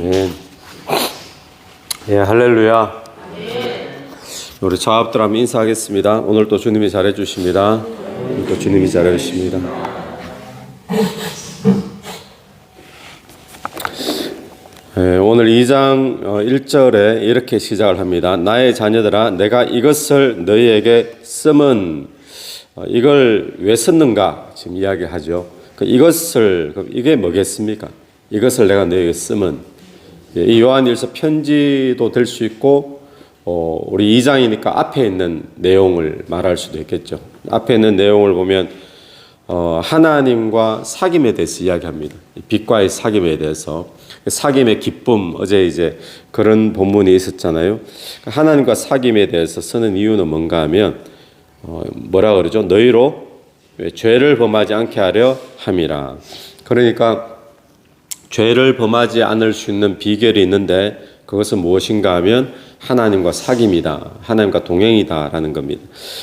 아멘. 예, 할렐루야. 우리 좌합들 한번 인사하겠습니다. 오늘 또 주님이 잘해 주십니다. 또 주님이 잘해 주십니다. 예, 오늘 2장 1절에 이렇게 시작을 합니다. 나의 자녀들아, 내가 이것을 너희에게 쓰면 어, 이걸 왜 썼는가 지금 이야기하죠. 그 이것을 그럼 이게 뭐겠습니까? 이것을 내가 너희에게 쓰면 예, 이 요한일서 편지도 될 수 있고 어, 우리 2장이니까 앞에 있는 내용을 말할 수도 있겠죠. 앞에 있는 내용을 보면 어, 하나님과 사귐에 대해서 이야기합니다. 이 빛과의 사귐에 대해서 사귐의 기쁨 어제 이제 그런 본문이 있었잖아요. 하나님과 사귐에 대해서 쓰는 이유는 뭔가 하면 어, 뭐라 그러죠? 너희로 왜 죄를 범하지 않게 하려 함이라. 그러니까 죄를 범하지 않을 수 있는 비결이 있는데 그것은 무엇인가 하면 하나님과 사귐이다. 하나님과 동행이다라는 겁니다.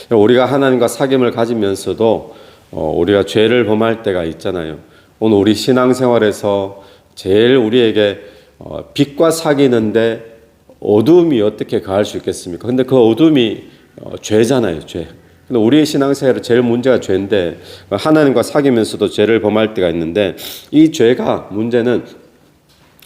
우리가 하나님과 사귐을 가지면서도 어, 우리가 죄를 범할 때가 있잖아요. 오늘 우리 신앙생활에서 제일 우리에게 어, 빛과 사귀는데 어둠이 어떻게 가할 수 있겠습니까? 근데 그 어둠이 어, 죄잖아요, 죄. 근데 우리의 신앙생활에 제일 문제가 죄인데 하나님과 사귀면서도 죄를 범할 때가 있는데 이 죄가 문제는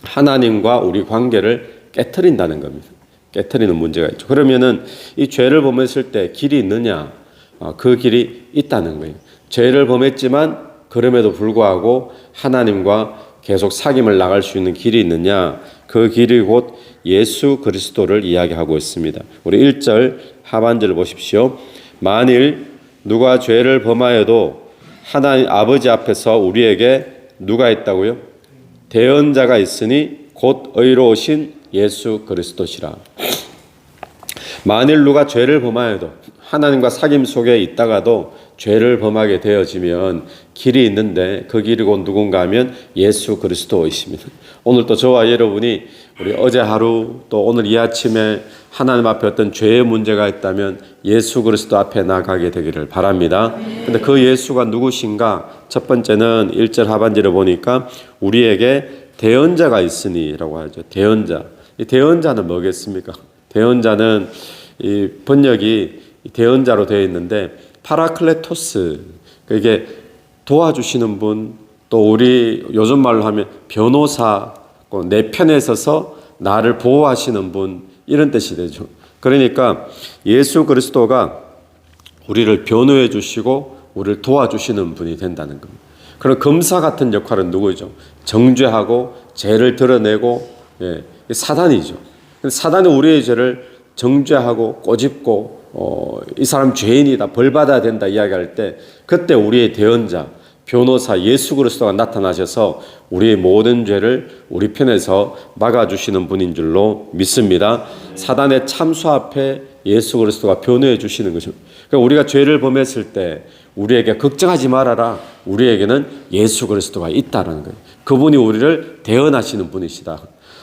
하나님과 우리 관계를 깨뜨린다는 겁니다. 깨뜨리는 문제가 있죠. 그러면은 이 죄를 범했을 때 길이 있느냐? 어, 그 길이 있다는 거예요. 죄를 범했지만 그럼에도 불구하고 하나님과 계속 사귐을 나갈 수 있는 길이 있느냐? 그 길이 곧 예수 그리스도를 이야기하고 있습니다. 우리 1절 하반절을 보십시오. 만일 누가 죄를 범하여도 하나님 아버지 앞에서 우리에게 누가 있다고요? 대언자가 있으니 곧 의로우신 예수 그리스도시라. 만일 누가 죄를 범하여도 하나님과 사귐 속에 있다가도 죄를 범하게 되어지면 길이 있는데 그 길이 곧 누군가 하면 예수 그리스도이십니다. 오늘 또 저와 여러분이 우리 어제 하루 또 오늘 이 아침에 하나님 앞에 어떤 죄의 문제가 있다면 예수 그리스도 앞에 나가게 되기를 바랍니다. 근데 그 예수가 누구신가? 첫 번째는 1절 하반절에 보니까 우리에게 대언자가 있으니라고 하죠. 대언자. 이 대언자는 뭐겠습니까? 대언자는 이 번역이 대언자로 되어 있는데 파라클레토스 이게 도와주시는 분, 또 우리 요즘 말로 하면 변호사, 내 편에 서서 나를 보호하시는 분 이런 뜻이 되죠. 그러니까 예수 그리스도가 우리를 변호해 주시고 우리를 도와주시는 분이 된다는 겁니다. 그런 검사 같은 역할은 누구죠? 정죄하고 죄를 드러내고 예, 사단이죠. 사단은 우리의 죄를 정죄하고 꼬집고 어, 이 사람 죄인이다 벌 받아야 된다 이야기할 때 그때 우리의 대언자 변호사 예수 그리스도가 나타나셔서 우리의 모든 죄를 우리 편에서 막아주시는 분인 줄로 믿습니다. 사단의 참수 앞에 예수 그리스도가 변호해 주시는 거죠. 그러니까 우리가 죄를 범했을 때 우리에게 걱정하지 말아라. 우리에게는 예수 그리스도가 있다라는 거예요. 그분이 우리를 대언하시는 분이시다.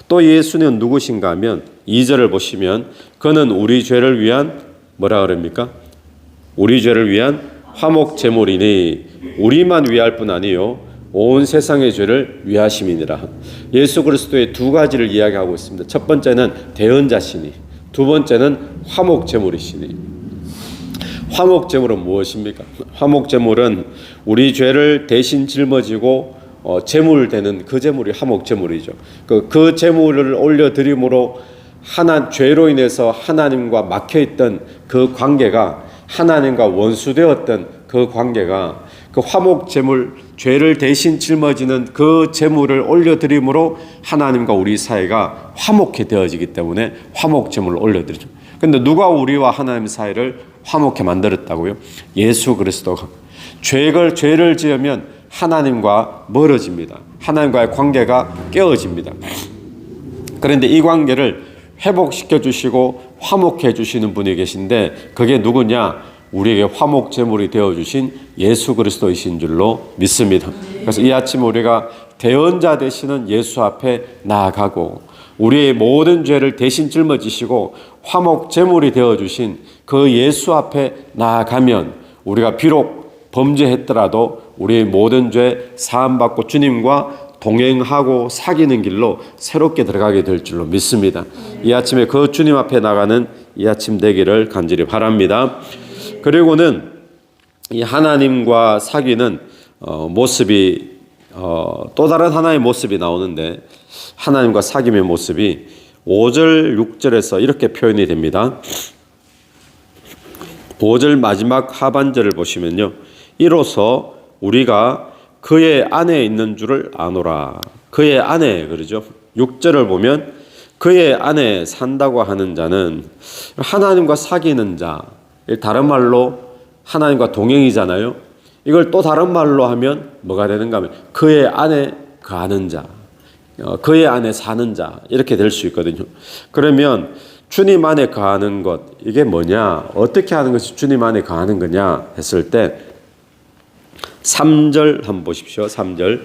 또 예수는 누구신가 하면 2절을 보시면 그는 우리 죄를 위한 뭐라 그럽니까? 우리 죄를 위한 화목 제물이니 우리만 위할 뿐 아니요 온 세상의 죄를 위하심이니라. 예수 그리스도의 두 가지를 이야기하고 있습니다. 첫 번째는 대언자시니, 두 번째는 화목 제물이시니. 화목 제물은 무엇입니까? 화목 제물은 우리 죄를 대신 짊어지고 어, 제물 되는 그 제물이 화목 제물이죠. 그, 그 제물을 올려 드림으로 하나 죄로 인해서 하나님과 막혀 있던 그 관계가 하나님과 원수되었던 그 관계가 그 화목 제물 죄를 대신 짊어지는 그 제물을 올려 드림으로 하나님과 우리 사이가 화목해 되어지기 때문에 화목 제물을 올려 드리죠. 근데 누가 우리와 하나님 사이를 화목해 만들었다고요? 예수 그리스도가 죄를 죄를 지으면 하나님과 멀어집니다. 하나님과의 관계가 깨어집니다. 그런데 이 관계를 회복시켜 주시고 화목해 주시는 분이 계신데 그게 누구냐? 우리에게 화목 제물이 되어 주신 예수 그리스도이신 줄로 믿습니다. 그래서 이 아침 우리가 대언자 되시는 예수 앞에 나아가고 우리의 모든 죄를 대신 짊어지시고 화목 제물이 되어 주신 그 예수 앞에 나아가면 우리가 비록 범죄했더라도 우리의 모든 죄 사함 받고 주님과 동행하고 사귀는 길로 새롭게 들어가게 될 줄로 믿습니다. 이 아침에 그 주님 앞에 나가는 이 아침 되기를 간절히 바랍니다. 그리고는 이 하나님과 사귀는 어, 모습이 어, 또 다른 하나의 모습이 나오는데 하나님과 사귐의 모습이 5절 6절에서 이렇게 표현이 됩니다. 5절 마지막 하반절을 보시면요. 이로써 우리가 그의 안에 있는 줄을 아노라. 그의 안에 그러죠. 6절을 보면 그의 안에 산다고 하는 자는 하나님과 사귀는 자. 다른 말로 하나님과 동행이잖아요. 이걸 또 다른 말로 하면 뭐가 되는가 하면 그의 안에 거하는 자. 어, 그의 안에 사는 자. 이렇게 될 수 있거든요. 그러면 주님 안에 거하는 것 이게 뭐냐? 어떻게 하는 것이 주님 안에 거하는 거냐 했을 때 3절 한번 보십시오. 3절.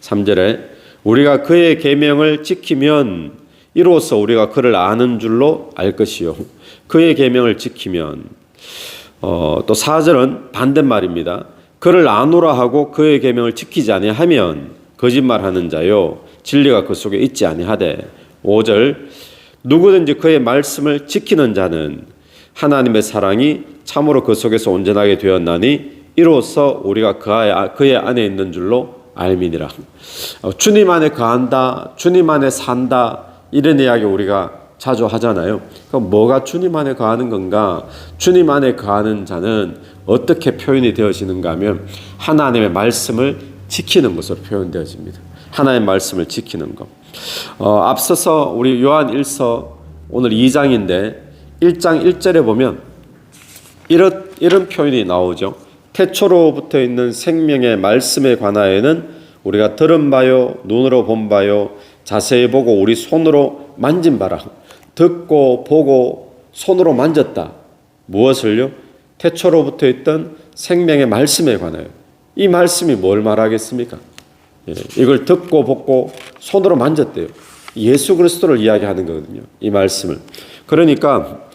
3절에 우리가 그의 계명을 지키면 이로써 우리가 그를 아는 줄로 알 것이요. 그의 계명을 지키면 어, 또 4절은 반대말입니다. 그를 아노라 하고 그의 계명을 지키지 아니하면 거짓말하는 자요 진리가 그 속에 있지 아니하되 5절 누구든지 그의 말씀을 지키는 자는 하나님의 사랑이 참으로 그 속에서 온전하게 되었나니 이로써 우리가 그의 안에 있는 줄로 알미니라. 어, 주님 안에 거한다, 주님 안에 산다 이런 이야기 우리가 자주 하잖아요. 그럼 뭐가 주님 안에 거하는 건가? 주님 안에 거하는 자는 어떻게 표현이 되어지는가 하면 하나님의 말씀을 지키는 것으로 표현되어집니다. 하나님의 말씀을 지키는 것. 어, 앞서서 우리 요한 1서 오늘 2장인데 1장 1절에 보면 이런, 이런 표현이 나오죠. 태초로 붙어 있는 생명의 말씀에 관하여는 우리가 들은 바요, 눈으로 본 바요, 자세히 보고 우리 손으로 만진 바라. 듣고 보고 손으로 만졌다. 무엇을요? 태초로 붙어 있던 생명의 말씀에 관하여. 이 말씀이 뭘 말하겠습니까? 예, 이걸 듣고 보고 손으로 만졌대요. 예수 그리스도를 이야기하는 거거든요. 이 말씀을. 그러니까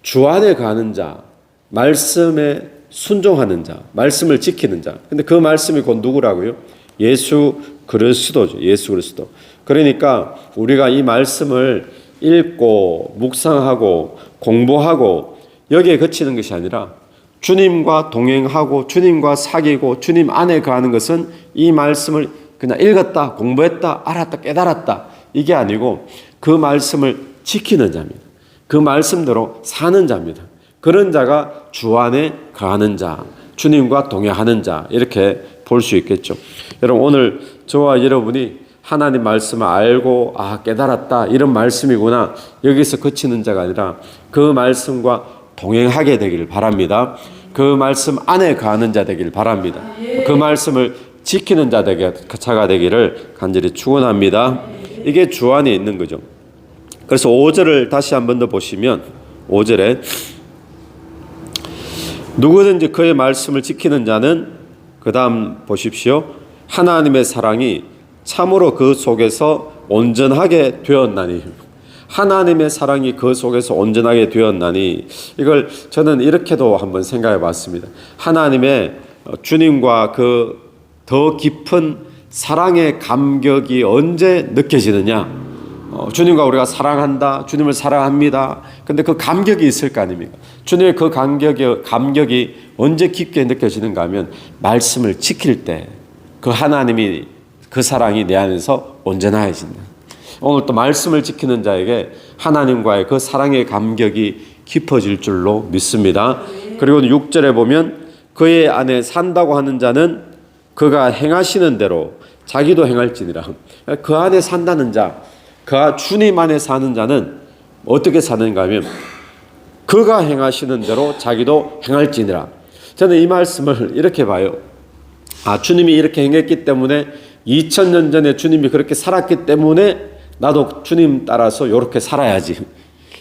주 안에 가는 자, 말씀에 순종하는 자, 말씀을 지키는 자. 근데 그 말씀이 곧 누구라고요? 예수 그리스도죠. 예수 그리스도. 그러니까 우리가 이 말씀을 읽고 묵상하고 공부하고 여기에 그치는 것이 아니라 주님과 동행하고 주님과 사귀고 주님 안에 거하는 것은 이 말씀을 그냥 읽었다, 공부했다, 알았다, 깨달았다 이게 아니고 그 말씀을 지키는 자입니다. 그 말씀대로 사는 자입니다. 그런 자가 주 안에 거하는 자, 주님과 동행하는 자 이렇게 볼 수 있겠죠. 여러분 오늘 저와 여러분이 하나님 말씀을 알고 아 깨달았다 이런 말씀이구나 여기서 그치는 자가 아니라 그 말씀과 동행하게 되기를 바랍니다. 그 말씀 안에 가는 자 되기를 바랍니다. 그 말씀을 지키는 자 되게 자가 되기를 간절히 축원합니다. 이게 주 안에 있는 거죠. 그래서 5절을 다시 한 번 더 보시면 5절에 누구든지 그의 말씀을 지키는 자는 그 다음 보십시오. 하나님의 사랑이 참으로 그 속에서 온전하게 되었나니 하나님의 사랑이 그 속에서 온전하게 되었나니 이걸 저는 이렇게도 한번 생각해 봤습니다. 하나님의 주님과 그 더 깊은 사랑의 감격이 언제 느껴지느냐? 어, 주님과 우리가 사랑한다, 주님을 사랑합니다. 근데 그 감격이 있을 거 아닙니까? 주님의 그 감격이, 감격이 언제 깊게 느껴지는가 하면 말씀을 지킬 때 그 하나님이 그 사랑이 내 안에서 온전해진다. 오늘 또 말씀을 지키는 자에게 하나님과의 그 사랑의 감격이 깊어질 줄로 믿습니다. 그리고 6절에 보면 그의 안에 산다고 하는 자는 그가 행하시는 대로 자기도 행할지니라. 그 안에 산다는 자, 그 주님 안에 사는 자는 어떻게 사는가 하면 그가 행하시는 대로 자기도 행할지니라. 저는 이 말씀을 이렇게 봐요. 아, 주님이 이렇게 행했기 때문에 2000년 전에 주님이 그렇게 살았기 때문에 나도 주님 따라서 이렇게 살아야지.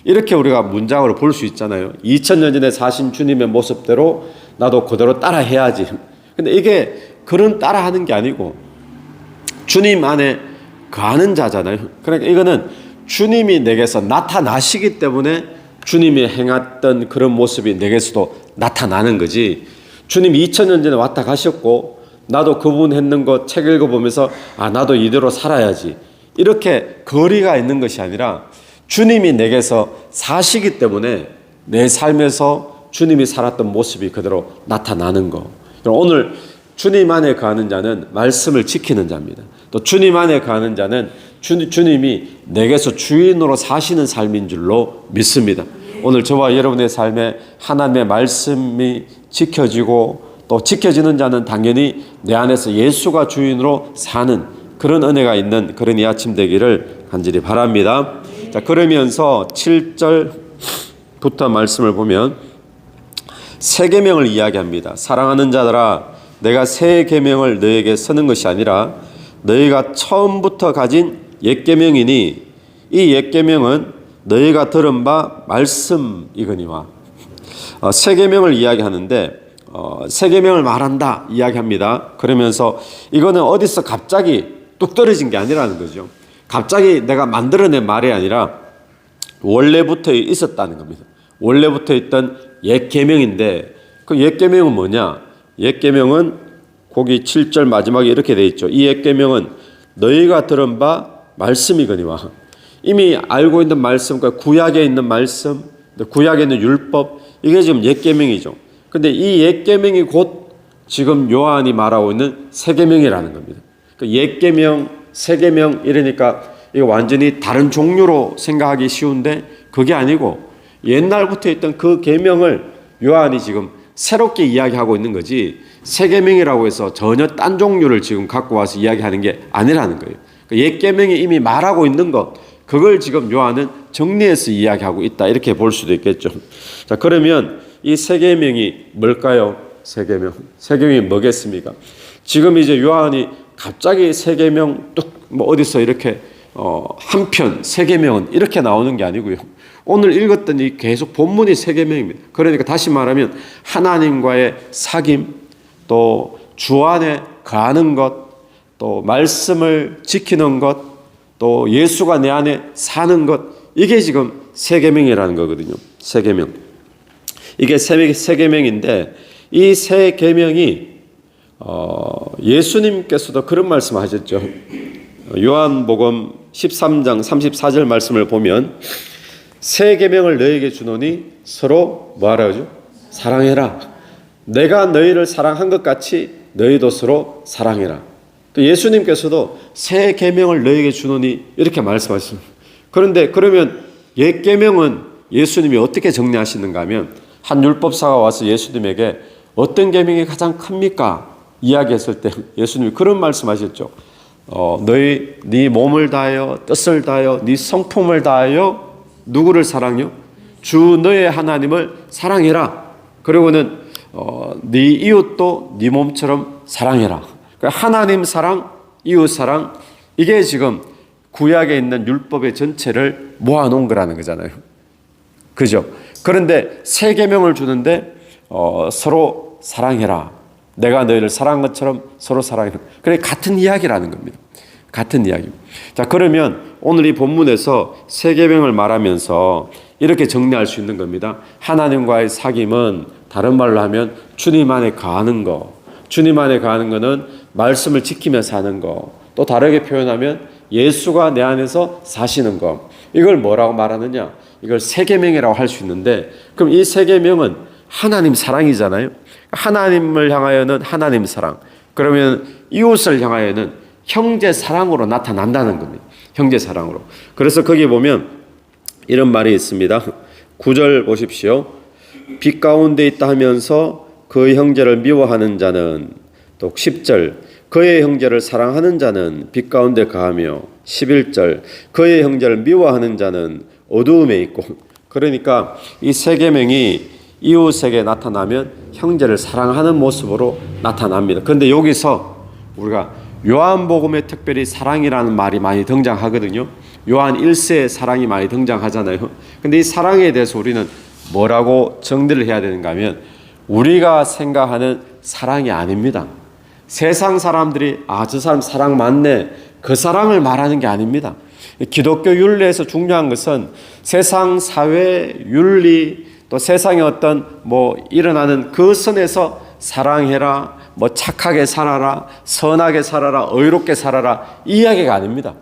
이렇게 우리가 문장으로 볼 수 있잖아요. 2000년 전에 사신 주님의 모습대로 나도 그대로 따라 해야지. 근데 이게 그런 따라 하는 게 아니고 주님 안에 거하는 자잖아요. 그러니까 이거는 주님이 내게서 나타나시기 때문에 주님이 행했던 그런 모습이 내게서도 나타나는 거지. 주님 2000년 전에 왔다 가셨고 나도 그분 했는 거 책 읽어보면서 아 나도 이대로 살아야지 이렇게 거리가 있는 것이 아니라 주님이 내게서 사시기 때문에 내 삶에서 주님이 살았던 모습이 그대로 나타나는 거. 오늘 주님 안에 거하는 자는 말씀을 지키는 자입니다. 또 주님 안에 거하는 자는 주, 주님이 내게서 주인으로 사시는 삶인 줄로 믿습니다. 오늘 저와 여러분의 삶에 하나님의 말씀이 지켜지고 또 지켜지는 자는 당연히 내 안에서 예수가 주인으로 사는 그런 은혜가 있는 그런 이 아침 되기를 간절히 바랍니다. 자, 그러면서 7절부터 말씀을 보면 세 계명을 이야기합니다. 사랑하는 자들아 내가 새 계명을 너에게 쓰는 것이 아니라 너희가 처음부터 가진 옛 계명이니 이 옛 계명은 너희가 들은 바 말씀이거니와 어, 새 계명을 이야기하는데 어, 새 계명을 말한다 이야기합니다. 그러면서 이거는 어디서 갑자기 뚝 떨어진 게 아니라는 거죠. 갑자기 내가 만들어낸 말이 아니라 원래부터 있었다는 겁니다. 원래부터 있던 옛 계명인데 그 옛 계명은 뭐냐? 옛 계명은 거기 7절 마지막에 이렇게 돼 있죠. 이 옛 계명은 너희가 들은 바 말씀이거니와 이미 알고 있는 말씀 과 구약에 있는 말씀, 구약에 있는 율법 이게 지금 옛 계명이죠. 근데 이 옛 계명이 곧 지금 요한이 말하고 있는 새 계명이라는 겁니다. 그 옛 계명, 새 계명 이러니까 이거 완전히 다른 종류로 생각하기 쉬운데 그게 아니고 옛날부터 있던 그 계명을 요한이 지금 새롭게 이야기하고 있는 거지 새 계명이라고 해서 전혀 딴 종류를 지금 갖고 와서 이야기하는 게 아니라는 거예요. 그옛 계명이 이미 말하고 있는 것 그걸 지금 요한은 정리해서 이야기하고 있다 이렇게 볼 수도 있겠죠. 자 그러면 이새 계명이 뭘까요? 새 계명. 새 계명이 뭐겠습니까? 지금 이제 요한이 갑자기 새 계명 뚝 뭐 어디서 이렇게 어, 한편 세 계명은 이렇게 나오는 게 아니고요. 오늘 읽었던 이 계속 본문이 세 계명입니다. 그러니까 다시 말하면 하나님과의 사귐, 또 주 안에 거하는 것, 또 말씀을 지키는 것, 또 예수가 내 안에 사는 것 이게 지금 세 계명이라는 거거든요. 세 계명. 이게 세, 세 계명인데 이 세 계명이 어, 예수님께서도 그런 말씀 하셨죠. 요한복음 13장 34절 말씀을 보면 새 계명을 너에게 주노니 서로 뭐하라 죠 사랑해라. 내가 너희를 사랑한 것 같이 너희도 서로 사랑해라. 또 예수님께서도 새 계명을 너에게 주노니 이렇게 말씀하십니다. 그런데 그러면 옛 계명은 예수님이 어떻게 정리하시는가 하면 한 율법사가 와서 예수님에게 어떤 계명이 가장 큽니까? 이야기했을 때 예수님이 그런 말씀하셨죠. 어, 너희 네 몸을 다하여 뜻을 다하여 네 성품을 다하여 누구를 사랑요? 주 너의 하나님을 사랑해라. 그리고는 어, 네 이웃도 네 몸처럼 사랑해라. 그러니까 하나님 사랑, 이웃 사랑 이게 지금 구약에 있는 율법의 전체를 모아놓은 거라는 거잖아요. 그죠? 그런데 세 계명을 주는데 어, 서로 사랑해라. 내가 너희를 사랑한 것처럼 서로 사랑해라. 그래 같은 이야기라는 겁니다. 같은 이야기. 자 그러면 오늘 이 본문에서 세 계명을 말하면서 이렇게 정리할 수 있는 겁니다. 하나님과의 사귐은 다른 말로 하면 주님 안에 가는 거. 주님 안에 가는 거는 말씀을 지키며 사는 거. 또 다르게 표현하면 예수가 내 안에서 사시는 거. 이걸 뭐라고 말하느냐? 이걸 세 계명이라고 할 수 있는데 그럼 이 세 계명은 하나님 사랑이잖아요. 하나님을 향하여는 하나님 사랑. 그러면 이웃을 향하여는 형제 사랑으로 나타난다는 겁니다. 형제 사랑으로. 그래서 거기 보면 이런 말이 있습니다. 9절 보십시오. 빛 가운데 있다 하면서 그 형제를 미워하는 자는 또 10절 그의 형제를 사랑하는 자는 빛 가운데 가하며 11절 그의 형제를 미워하는 자는 어두움에 있고 그러니까 이 세 계명이 이웃에게 나타나면 형제를 사랑하는 모습으로 나타납니다. 그런데 여기서 우리가 요한복음에 특별히 사랑이라는 말이 많이 등장하거든요. 요한 1세에 사랑이 많이 등장하잖아요. 근데 이 사랑에 대해서 우리는 뭐라고 정리를 해야 되는가 하면 우리가 생각하는 사랑이 아닙니다. 세상 사람들이 아, 저 사람 사랑 많네. 그 사랑을 말하는 게 아닙니다. 기독교 윤리에서 중요한 것은 세상 사회 윤리 또 세상에 어떤 뭐 일어나는 그 선에서 사랑해라, 뭐 착하게 살아라, 선하게 살아라, 의롭게 살아라 이 이야기가 아닙니다.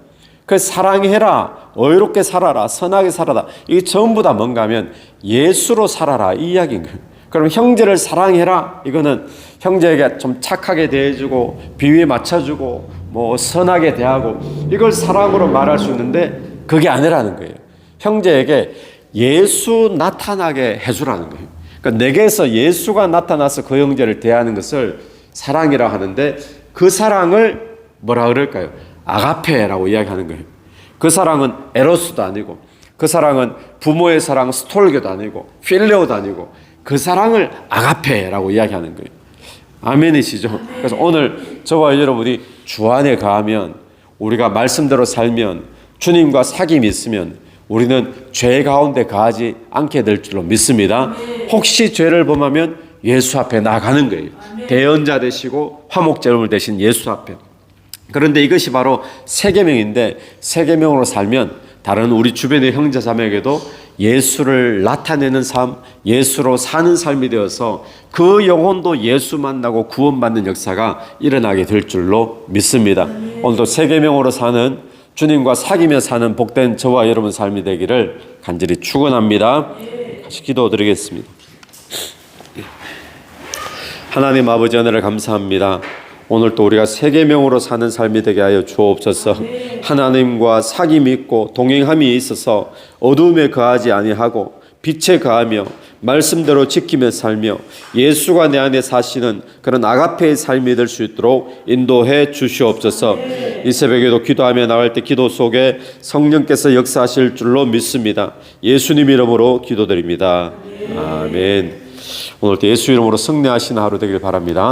그 사랑해라, 의롭게 살아라, 선하게 살아라 이게 전부 다 뭔가 하면 예수로 살아라 이 이야기인 거예요. 그럼 형제를 사랑해라 이거는 형제에게 좀 착하게 대해주고 비위에 맞춰주고 뭐 선하게 대하고 이걸 사랑으로 말할 수 있는데 그게 아니라는 거예요. 형제에게 예수 나타나게 해주라는 거예요. 그러니까 내게서 예수가 나타나서 그 형제를 대하는 것을 사랑이라 하는데 그 사랑을 뭐라 그럴까요? 아가페라고 이야기하는 거예요. 그 사랑은 에로스도 아니고 그 사랑은 부모의 사랑 스톨게도 아니고 필레오도 아니고 그 사랑을 아가페라고 이야기하는 거예요. 아멘이시죠? 그래서 오늘 저와 여러분이 주 안에 가면 우리가 말씀대로 살면 주님과 사귐이 있으면 우리는 죄 가운데 가지 않게 될 줄로 믿습니다. 혹시 죄를 범하면 예수 앞에 나가는 거예요. 대언자 되시고 화목제물 대신 예수 앞에. 그런데 이것이 바로 세계명인데 세계명으로 살면 다른 우리 주변의 형제 자매에게도 예수를 나타내는 삶, 예수로 사는 삶이 되어서 그 영혼도 예수 만나고 구원받는 역사가 일어나게 될 줄로 믿습니다. 오늘도 세계명으로 사는 주님과 사귀며 사는 복된 저와 여러분 삶이 되기를 간절히 축원합니다. 같이 기도드리겠습니다. 하나님 아버지 은혜를 감사합니다. 오늘 또 우리가 세계명으로 사는 삶이 되게 하여 주옵소서. 하나님과 사귐이 있고 동행함이 있어서 어둠에 거하지 아니하고 빛에 거하며 말씀대로 지키며 살며 예수가 내 안에 사시는 그런 아가페의 삶이 될 수 있도록 인도해 주시옵소서. 이 새벽에도 기도하며 나갈 때 기도 속에 성령께서 역사하실 줄로 믿습니다. 예수님 이름으로 기도드립니다. 아멘. 오늘도 예수 이름으로 승리하시는 하루 되길 바랍니다.